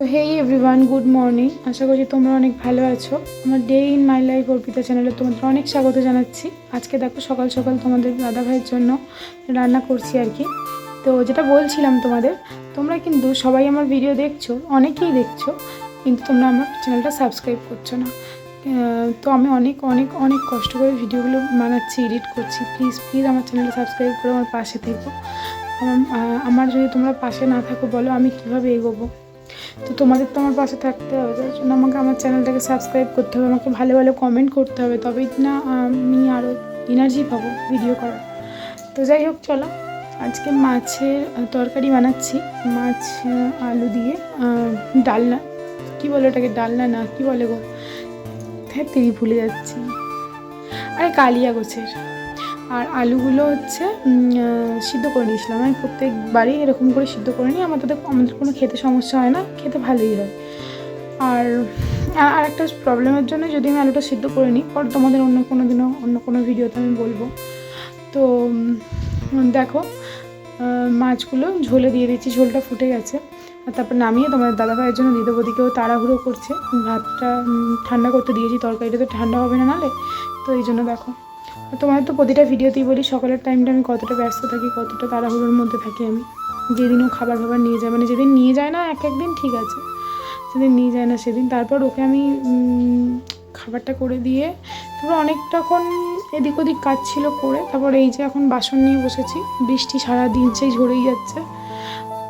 হেই everyone good morning আশা করছি তোমরা অনেক ভালো আছো। আমার day in my life Arpita চ্যানেলে তোমাদের অনেক স্বাগত জানাচ্ছি। আজকে দেখো সকাল সকাল তোমাদের দাদা ভাইয়ের জন্য রান্না করছি আর কি। তো যেটা বলছিলাম তোমাদের, তোমরা কিন্তু সবাই আমার ভিডিও দেখছ, অনেকেই দেখছ, কিন্তু তোমরা আমার চ্যানেলটা সাবস্ক্রাইব করছ না। তো আমি অনেক অনেক অনেক কষ্ট করে ভিডিওগুলো বানাচ্ছি এডিট করছি। প্লিজ প্লিজ আমার চ্যানেলটা সাবস্ক্রাইব করে আমার পাশে থেকো। আমার যদি তোমরা পাশে না থাকো, বলো আমি কীভাবে এগোবো? তো তোমাদের তো আমার পাশে থাকতে হবে, তার জন্য আমাকে আমার চ্যানেলটাকে সাবস্ক্রাইব করতে হবে, আমাকে ভালো ভালো কমেন্ট করতে হবে, তবেই না আমি আরও এনার্জি পাবো ভিডিও করার। তো যাই হোক, চলো, আজকে মাছের তরকারি বানাচ্ছি, মাছ, আলু দিয়ে ডালনা, কী বলে ওটাকে, ডালনা না, কী বলে গো? হ্যাঁ তিনি ভুলে যাচ্ছি। আরে কালিয়া গোছের। আর আলুগুলো হচ্ছে সিদ্ধ করে নিয়েছিলাম। আমি প্রত্যেকবারই এরকম করে সিদ্ধ করে নিই। আমাদের আমাদের কোনো খেতে সমস্যা হয় না, খেতে ভালোই হয়। আর আর একটা প্রবলেমের জন্য যদি আমি আলুটা সিদ্ধ করে নিই, পর তোমাদের অন্য কোনো দিনও, অন্য কোনো ভিডিওতে আমি বলব। তো দেখো মাছগুলো ঝোলে দিয়ে দিচ্ছি ঝোলটা ফুটে গেছে। আর তারপর নামিয়ে তোমাদের দাদা ভাইয়ের জন্য দিতে ওদিকেও তাড়াহুড়ো করছে। ভাতটা ঠান্ডা করতে দিয়েছি, তরকারিটা তো ঠান্ডা হবে না নালে। তো এই জন্য দেখো। আর তোমাদের তো প্রতিটা ভিডিওতেই বলি, সকালের টাইমটা আমি কতটা ব্যস্ত থাকি, কতটা তাড়াহুড়োর মধ্যে থাকি আমি। যেদিনও খাবার ফাবার নিয়ে যায় মানে যেদিন নিয়ে যায় না, এক একদিন ঠিক আছে। সেদিন নিয়ে যায় না, সেদিন। তারপর ওকে আমি খাবারটা করে দিয়ে, তারপর অনেকটাক্ষণ এদিক ওদিক কাজ ছিল করে, তারপর এই যে এখন বাসন নিয়ে বসেছি, বৃষ্টি সারা দিন সেই ঝরেই যাচ্ছে।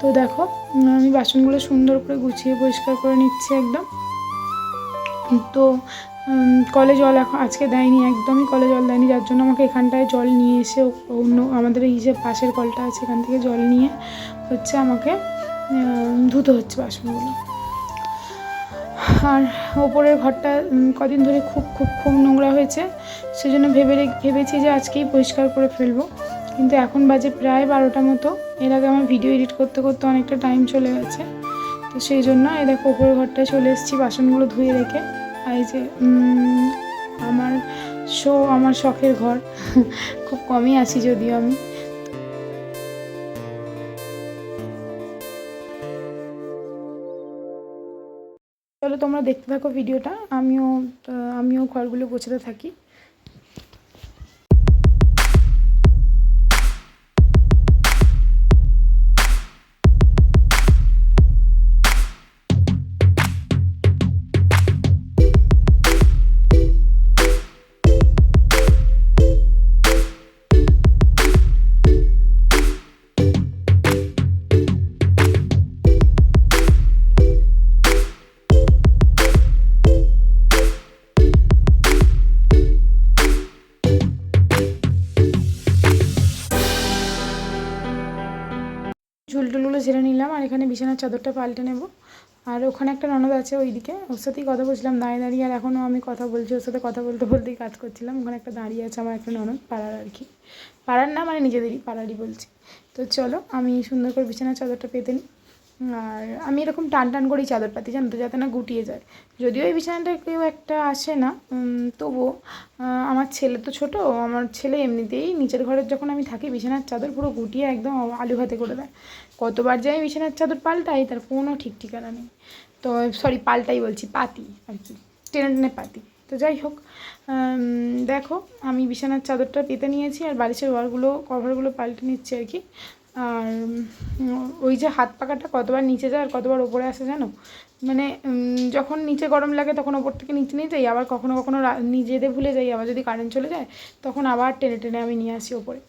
তো দেখো আমি বাসনগুলো সুন্দর করে গুছিয়ে পরিষ্কার করে নিচ্ছি একদম। তো কলে জল এখন আজকে দেয়নি, একদমই কলে জল দেয়নি, যার জন্য আমাকে এখানটায় জল নিয়ে এসে অন্য, আমাদের এই যে পাশের কলটা আছে এখান থেকে জল নিয়ে হচ্ছে আমাকে ধুতে হচ্ছে বাসনগুলো। আর ওপরের ঘরটা কদিন ধরে খুব খুব খুব নোংরা হয়েছে, সেজন্য ভেবে ভেবেছি যে আজকেই পরিষ্কার করে ফেলব। কিন্তু এখন বাজে প্রায় বারোটা মতো, এর আগে আমার ভিডিও এডিট করতে করতে অনেকটা টাইম চলে গেছে। তো সেই জন্য এই দেখো ওপরের ঘরটায় চলে এসেছি, বাসনগুলো ধুয়ে রেখে। এই যে আমার শো আমার শখের ঘর। খুব কমই আছি যদিও আমি। চলো তোমরা দেখতে থাকো ভিডিওটা আমিও আমিও ঘরগুলো গোছাতে থাকি। এখানে বিছানার চাদরটা পাল্টে নেব। আর ওখানে একটা ননদ আছে ওইদিকে, ওর সাথেই কথা বলছিলাম, দাঁড়িয়ে দাঁড়িয়ে, আর এখনও আমি কথা বলছি, ওর সাথে কথা বলতে বলতেই কাজ করছিলাম। ওখানে একটা দাঁড়িয়ে আছে আমার একটা ননদ, পাড়ার আর কি। পাড়ার না মানে নিজেদেরই, পাড়ারই বলছি। তো চলো, আমি সুন্দর করে বিছানার চাদরটা পেতে নিই। আর আমি এরকম টান টান করেই চাদর পাতি, জানো তো, যাতে না গুটিয়ে যায়। যদিও এই বিছানাটা কেউ একটা আসে না তবুও আমার ছেলে তো ছোট, আমার ছেলে এমনিতেই নিচের ঘরের যখন আমি থাকি, বিছানার চাদর পুরো গুটিয়ে একদম আলু ভাতে করে দেয়। কতবার যে আমি বিছানার চাদর পাল্টাই, তার কোনো ঠিক ঠিকানা নেই। তো সরি পাল্টাই বলছি, পাতি আর কি, টেনে টেনে পাতি। তো যাই হোক দেখো, আমি বিছানার চাদরটা পেতে নিয়েছি আর বালিশের ঘরগুলো কভারগুলো পাল্টে নিচ্ছি আর কি। আর ওই যে হাত পাকাটা কতবার নিচে যায় আর কতবার ওপরে আসে জানো? মানে যখন নিচে গরম লাগে তখন ওপর থেকে নিচে নিয়ে যাই, আবার কখনো কখনো নিজেদের ভুলে যাই, আবার যদি কারেন্ট চলে যায়, তখন আবার টেনে টেনে আমি নিয়ে আসি ওপরে।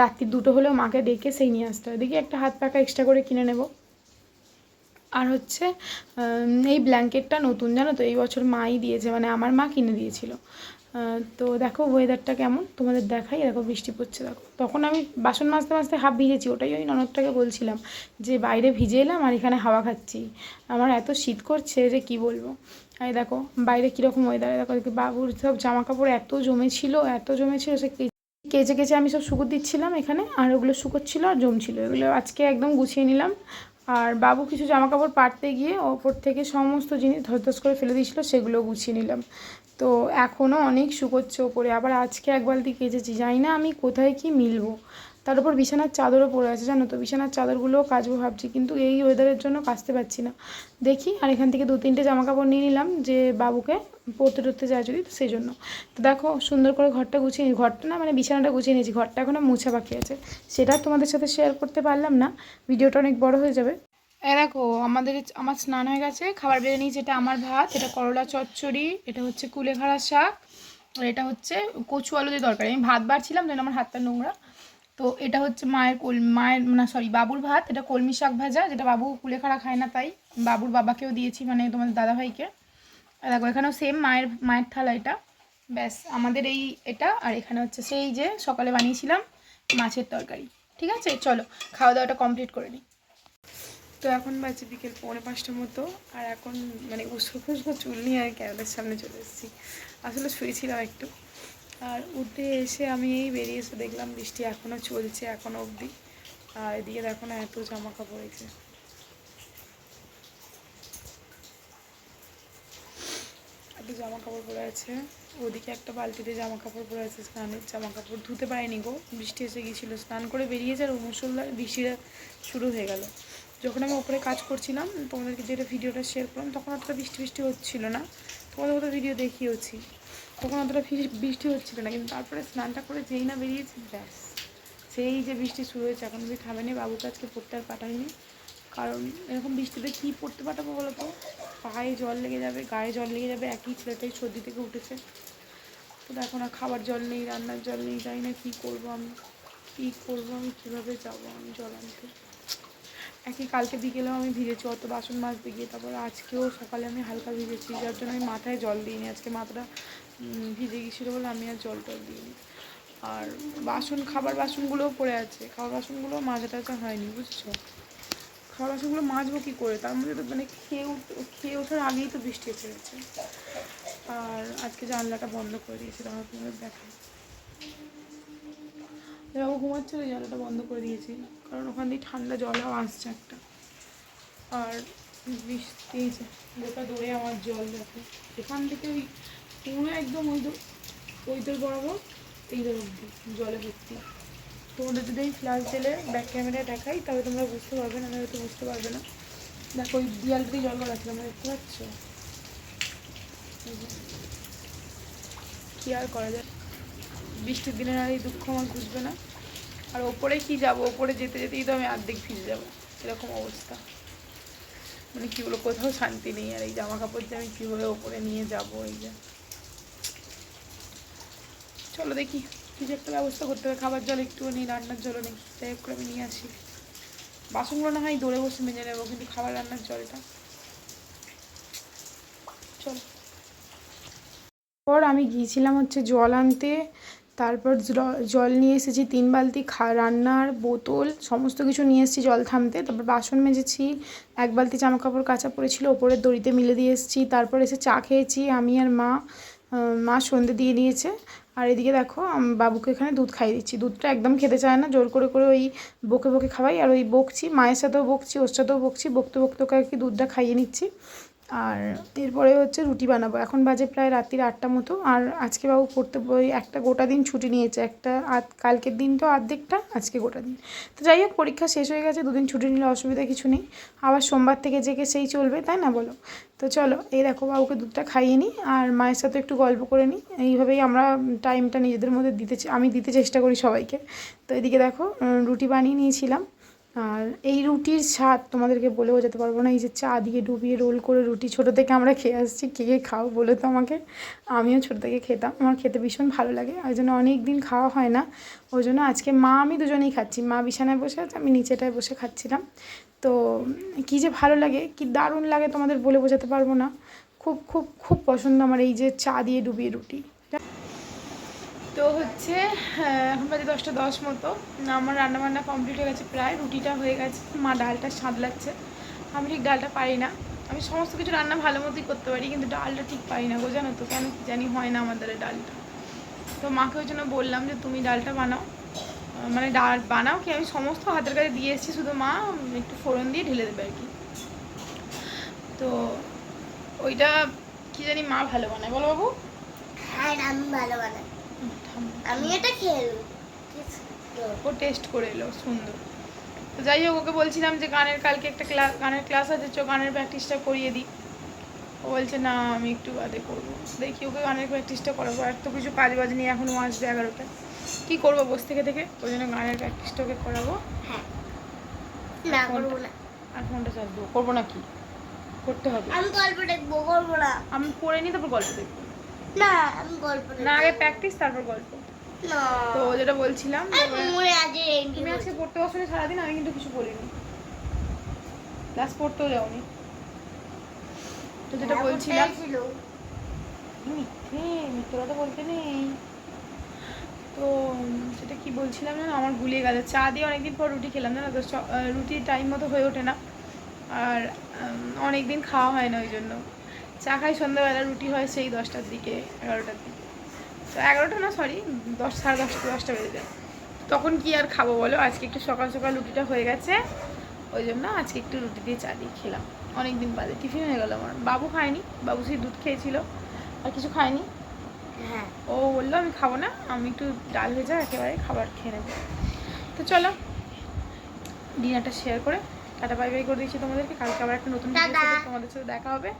রাত্রি দুটো হলেও মাকে ডেকে সেই নিয়ে আসতে হয়। দেখি একটা হাত পাকা এক্সট্রা করে কিনে নেব। আর হচ্ছে এই ব্ল্যাঙ্কেটটা নতুন, জানো তো? এই বছর মাই দিয়েছে মানে আমার মা কিনে দিয়েছিল। তো দেখো ওয়েদারটা কেমন? তোমাদের দেখাই, দেখো বৃষ্টি পড়ছে, দেখো। তখন আমি বাসন মাজতে মাজতে হাফ ভিজেছি, ওটাই ওই ননদটাকে বলছিলাম যে, বাইরে ভিজে এলাম আর এখানে হাওয়া খাচ্ছি। আমার এত শীত করছে যে, কি বলব? আর দেখো, বাইরে কীরকম ওয়েদার দেখো, দেখি বাবুর সব জামা কাপড় এত জমেছিল এত জমেছিল, সে কেচে কেচে আমি সব শুকো দিচ্ছিলাম এখানে, আর ওগুলো শুকোচ্ছিলো আর জমছিল। এগুলো আজকে একদম গুছিয়ে নিলাম। আর বাবু কিছু জামা কাপড় পাড়তে গিয়ে ওপর থেকে সমস্ত জিনিস ধস করে ফেলে দিয়েছিল, সেগুলো গুছিয়ে নিলাম। তো এখনও অনেক শুকোচ্ছে ওপরে। আবার আজকে একবার বালতি কেচেছি, জানি না আমি কোথায় কি মিলবো। তার উপর বিছানার চাদরও পড়ে আছে, জানো তো? বিছানার চাদরগুলোও কাচবো ভাবছি, কিন্তু এই ওয়েদারের জন্য কাচতে পারছি না। দেখি, আর এখান থেকে দু তিনটে জামা কাপড় নিয়ে নিলাম, যে বাবুকে পড়তে টরতে যায় যদি সেই জন্য তো দেখো, সুন্দর করে ঘরটা গুছিয়ে নি ঘরটা না মানে বিছানাটা গুছিয়ে নিয়েছি, ঘরটা এখনও মুছা বাকি আছে। সেটা তোমাদের সাথে শেয়ার করতে পারলাম না, ভিডিওটা অনেক বড় হয়ে যাবে। এ দেখো, আমাদের আমার স্নান হয়ে গেছে, খাবার বেড়ে নিয়েছি, এটা আমার ভাত, এটা করলা চচ্চড়ি, এটা হচ্ছে কুলেখাড়া শাক, আর এটা হচ্ছে কচু আলু দিয়ে তরকারি। আমি ভাত বাড়ছিলাম, যেন আমার হাতটা নোংরা। তো এটা হচ্ছে মায়ের কল, মায়ের, না সরি বাবুর ভাত, এটা কলমি শাক ভাজা, যেটা বাবু কুলেখাড়া খায় না তাই। বাবুর বাবাকেও দিয়েছি মানে তোমাদের দাদাভাইকে। দেখো, এখানেও সেম মায়ের মায়ের থালা এটা। ব্যাস, আমাদের এই এটা, আর এখানে হচ্ছে সেই যে সকালে বানিয়েছিলাম মাছের তরকারি। ঠিক আছে? চলো খাওয়া দাওয়াটা কমপ্লিট করে নিই। তো এখন বাজে বিকেল পৌনে পাঁচটার মতো, আর এখন মানে উস্কো খুস্কো চুল নিয়ে আর ক্যামেরার সামনে চলে এসেছি। আসলে শুয়েছিলাম একটু। আর উঠে এসে আমি এই বেরিয়ে এসে দেখলাম বৃষ্টি এখনও চলছে এখনও অবধি। আর এদিকে দেখো না এত জামা কাপড় হয়েছে এত জামা কাপড় পরে আছে। ওদিকে একটা বালতিতে জামা কাপড় পরে আছে, স্নানের জামা কাপড়। ধুতে পারিনি গো, বৃষ্টি এসে গিয়েছিল। স্নান করে বেরিয়েছে আর মুসলধারে বৃষ্টিটা শুরু হয়ে গেল। যখন আমি ওপরে কাজ করছিলাম, তোমাদেরকে যেটা ভিডিওটা শেয়ার করলাম, তখন অতটা বৃষ্টি বৃষ্টি হচ্ছিল না। তোমাদের মতো ভিডিও দেখিয়েছি তখন অতটা বৃষ্টি হচ্ছিল না, কিন্তু তারপরে স্নানটা করে যেই না বেরিয়েছি, ব্যাস। সেই যে বৃষ্টি শুরু হয়েছে, এখন যদি থামেনি, বাবুকে আজকে পড়তে আর পাঠাইনি। কারণ এরকম বৃষ্টিতে কী পড়তে পাঠাবো বলো তো পায়ে জল লেগে যাবে, গায়ে জল লেগে যাবে, একই ছেলেটাই সর্দি থেকে উঠেছে। তো দেখো না, খাবার জল নেই, রান্নার জল নেই, জানি না কী করব আমি, কী করব আমি, কীভাবে যাব আমি জল আনতে। একই কালকে বিকেলেও আমি ভিজেছি, অত বাসন মাজতে গিয়ে, তারপর আজকেও সকালে আমি হালকা ভিজেছি, যার জন্য আমি মাথায় জল দিইনি। আজকে মাথাটা ভিজে গিয়েছিল বলে আমি আর জল টল দিইনি। আর বাসন, খাবার বাসনগুলোও পড়ে আছে। খাবার বাসনগুলো মাজা টাজা হয়নি, বুঝছ? খাবার বাসনগুলো মাজবো কী করে? তার মধ্যে তো মানে খেয়ে খেয়ে ওঠার আগেই তো বৃষ্টি গেছে। আর আজকে জানলাটা বন্ধ করে দিয়েছি তাহলে তোমাদের দেখাই বাবু ঘুমাচ্ছিল জানলাটা বন্ধ করে দিয়েছি। কারণ ওখান দিয়ে ঠান্ডা জলও আসছে একটা। আর বৃষ্টি গোটা দৌড়ে আমার জল দেখো। এখান থেকে ওই পুরো একদম ওই ওই তোর বরাবর এই দর অব্দি জলে ভর্তি। তোমাদের যদি এই ফ্ল্যাশ জেলে ব্যাক ক্যামেরায় দেখাই তবে তোমরা বুঝতে পারবে, না হয়তো বুঝতে পারবে না। দেখো, ওই দিয়ালটাতেই জল গড়া ছিল আমরা দেখতে পাচ্ছ। কি আর করা যায়? বৃষ্টির দিনের আর এই দুঃখ আমার বুঝবে না। আর ওপরে কি যাব? ওপরে যেতে যেতেই তো আমি অর্ধেক ভিজে যাব। এরকম অবস্থা। মানে কি বলব, কোথাও শান্তি নেই। আর এই জামা কাপড় যে আমি কীভাবে ওপরে নিয়ে যাব, এই যে। চলো দেখি, কিছু একটা ব্যবস্থা করতে হবে। খাবার জল একটুও নেই, রান্নার জলও নেই। যাই হোক করে আমি নিয়ে আসি। বাসনগুলো না হয় দৌড়ে বসে মেজে নেব, কিন্তু খাবার রান্নার জলটা। চলো। পর আমি গিয়েছিলাম হচ্ছে জল আনতে। তারপর জল নিয়ে এসেছি, তিন বালতি খা, রান্নার বোতল, সমস্ত কিছু নিয়ে এসেছি জল থামতে। তারপর বাসন মেজেছি, এক বালতি জামা কাপড় কাচা পড়েছিল, ওপরের দড়িতে মিলে দিয়ে এসেছি। তারপর এসে চা খেয়েছি, আমি আর মা মা সন্ধে দিয়ে দিয়েছে। আর এদিকে দেখো বাবুকে এখানে দুধ খাইয়ে দিচ্ছি। দুধটা একদম খেতে চায় না, জোর করে করে ওই বকে বকে খাওয়াই। আর ওই বকছি, মায়ের সাথেও বকছি, ওর সাথেও বকছি, বকতে বকতে ওকে আর কি দুধটা খাইয়ে নিচ্ছি। আর এরপরে হচ্ছে রুটি বানাবো। এখন বাজে প্রায় রাত্রির আটটা মতো। আর আজকে বাবু পড়তে একটা গোটা দিন ছুটি নিয়েছে। একটা আধ কালকের দিনটাও অর্ধেকটা আজকে গোটা দিন। তো যাই হোক, পরীক্ষা শেষ হয়ে গেছে, দুদিন ছুটি নিলে অসুবিধা কিছু নেই। আবার সোমবার থেকে জেগে সেই চলবে, তাই না বলো? তো চলো, এই দেখো বাবুকে দুধটা খাইয়ে নিই, আর মায়ের সাথে একটু গল্প করে নিই। এইভাবেই আমরা টাইমটা নিজেদের মধ্যে দিতে আমি দিতে চেষ্টা করি সবাইকে। তো এদিকে দেখো রুটি বানিয়ে নিয়েছিলাম। আর এই রুটির স্বাদ তোমাদেরকে বলে বোঝাতে পারব না। এই যে চা দিয়ে ডুবিয়ে রোল করে রুটি ছোটো থেকে আমরা খেয়ে আসছি, কে কে খাও বলে তো আমাকে? আমিও ছোটো থেকে খেতাম, আমার খেতে ভীষণ ভালো লাগে ওই জন্য অনেক দিন খাওয়া হয় না। ওই জন্য আজকে মা আমি দুজনেই খাচ্ছি, মা বিছানায় বসে আছে, আমি নিচেটায় বসে খাচ্ছিলাম। তো কী যে ভালো লাগে, কি দারুণ লাগে তোমাদের বলে বোঝাতে পারব না। খুব খুব খুব পছন্দ আমার এই যে চা দিয়ে ডুবিয়ে রুটি। তো হচ্ছে এখন বাজে দশটা দশ মতো। আমার রান্না বান্না কমপ্লিট হয়ে গেছে প্রায়, রুটিটা হয়ে গেছে, মা ডালটা সাঁতলাচ্ছে। আমি ঠিক ডালটা পারি না। আমি সমস্ত কিছু রান্না ভালো মতোই করতে পারি, কিন্তু ডালটা ঠিক পারি না জানো তো কেন জানি হয় না আমাদের ডালটা। তো মাকে ওই জন্য বললাম যে, তুমি ডালটা বানাও। মানে ডাল বানাও কি? আমি সমস্ত হাতের কাছে দিয়ে এসেছি, শুধু মা একটু ফোড়ন দিয়ে ঢেলে দেবে আর কি। তো ওইটা কি জানি মা ভালো বানায়, বলো বাবু? হ্যাঁ আমি ভালো বানাই। আমি এটা খেয়ে? ও টেস্ট করে এলো সুন্দর। তো যাই হোক ওকে বলছিলাম যে গানের কালকে একটা ক্লাস গানের ক্লাস আছে চো গানের প্র্যাকটিসটা করিয়ে দিই। ও বলছে না আমি একটু বাদে করব। দেখি ওকে গানের প্র্যাকটিসটা করাবো। আর তো কিছু কাজ বাজ নেই এখনও আসবে এগারোটা কী করব বসে থেকে থেকে? ওই জন্য গানের প্র্যাকটিসটা ওকে করাবো। হ্যাঁ। না করব না। আর ফোনটা চার্জ দেবো করব না কি? করতে হবে। আমি গল্প দেখব করব না। আমি পড়ে নিই তারপর গল্প দেখব। না আমি গল্প না আগে প্র্যাকটিস তারপর গল্প। তো যেটা বলছিলাম তুমি আজকে পড়তে বসনি সারাদিন আমি কিন্তু কিছু বলিনি। ক্লাস পড়তেও যাওনি। তো যেটা বলছিলাম মিথ্যে মিথ্যে কথা বলতে নেই। তো সেটা কি বলছিলাম না আমার গুলিয়ে গেল। চা দিয়ে অনেকদিন পর রুটি খেলাম না তো রুটি টাইম মতো হয়ে ওঠে না। আর অনেক দিন খাওয়া হয় না ওই জন্য। চা খাই সন্ধ্যাবেলা রুটি হয় সেই দশটার দিকে এগারোটার দিকে। তো এগারোটা না সরি দশ সাড়ে দশটা দশটা বেজে যায়। তখন কি আর খাব বলো? আজকে একটু সকাল সকাল রুটিটা হয়ে গেছে ওই জন্য আজকে একটু রুটি দিয়ে চা দিয়ে খেলাম। অনেক দিন বাদে টিফিন হয়ে গেল আমার। বাবু খায়নি বাবু সেই দুধ খেয়েছিল আর কিছু খায়নি। হ্যাঁ। ও বলল আমি খাব না আমি একটু ডাল ভেজা একেবারে খাবার খেয়ে নেব। তো চলো ডিনারটা শেয়ার করে টাটা বাই বাই করে দিচ্ছি তোমাদেরকে। কালকে আবার একটা নতুন। তোমাদের সাথে দেখা হবে।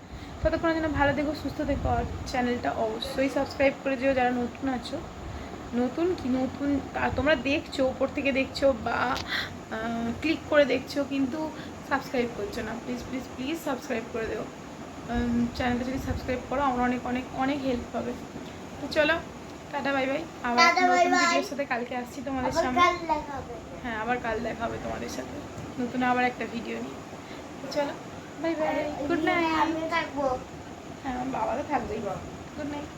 ততক্ষণের জন্য ভালো দেখো সুস্থ থেকো আর চ্যানেলটা অবশ্যই সাবস্ক্রাইব করে দিও যারা নতুন আছো। নতুন কি নতুন? তোমরা দেখছ ওপর থেকে দেখছ বা ক্লিক করে দেখছ কিন্তু সাবস্ক্রাইব করছ না। প্লিজ প্লিজ প্লিজ সাবস্ক্রাইব করে দিও। চ্যানেলটা যদি সাবস্ক্রাইব করো আমার অনেক অনেক অনেক হেল্প হবে তো চলো টাটা বাই বাই। আবার নতুন। ভিডিওর সাথে কালকে আসছি তোমাদের সামনে। দেখা হ্যাঁ আবার কাল দেখা হবে তোমাদের সাথে। নতুন আবার একটা ভিডিও নিয়ে। চলো বাই বাই গুড নাইট আমি থাকব। হ্যাঁ বাবা তো থাকবেই। Good night